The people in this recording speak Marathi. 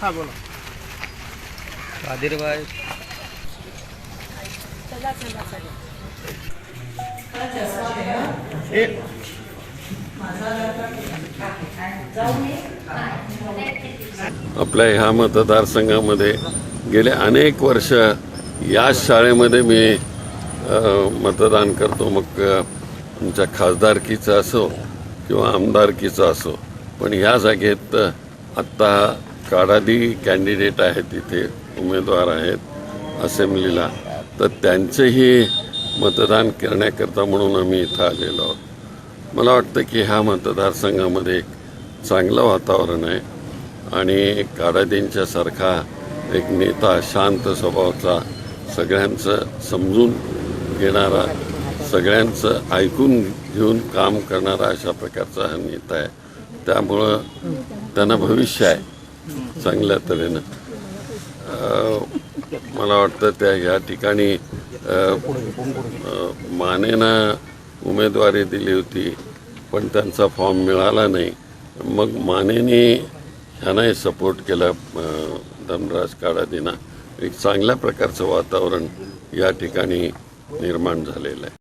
हा बोला. कादिरबाई. आपल्या ह्या मतदारसंघामध्ये गेले अनेक वर्ष याच शाळेमध्ये मी मतदान करतो. मग आमच्या खासदारकीचं असो किंवा आमदारकीचं असो. पण ह्या जागेत आत्ता काडादी कॅन्डिडेट आहेत तिथे उमेदवार आहेत असेंब्लीला. तर त्यांचेही मतदान करण्याकरता म्हणून आम्ही इथं आलेलो आहोत. मला वाटतं की ह्या मतदारसंघामध्ये एक चांगलं वातावरण आहे आणि काडादींच्या सारखा एक नेता शांत स्वभावाचा सगळ्यांचं समजून घेणारा सगळ्यांचं ऐकून घेऊन काम करणारा अशा प्रकारचा हा नेता आहे. त्यामुळं त्यांना भविष्य आहे. चांगल्या तऱ्हेनं. मला वाटतं त्या ह्या ठिकाणी मानेना मानेनं उमेदवारी दिली होती पण त्यांचा फॉर्म मिळाला नाही. मग मानेने ह्यानाही सपोर्ट केला धनराज काळादीना. एक चांगल्या प्रकारचं वातावरण या ठिकाणी निर्माण झालेलं आहे.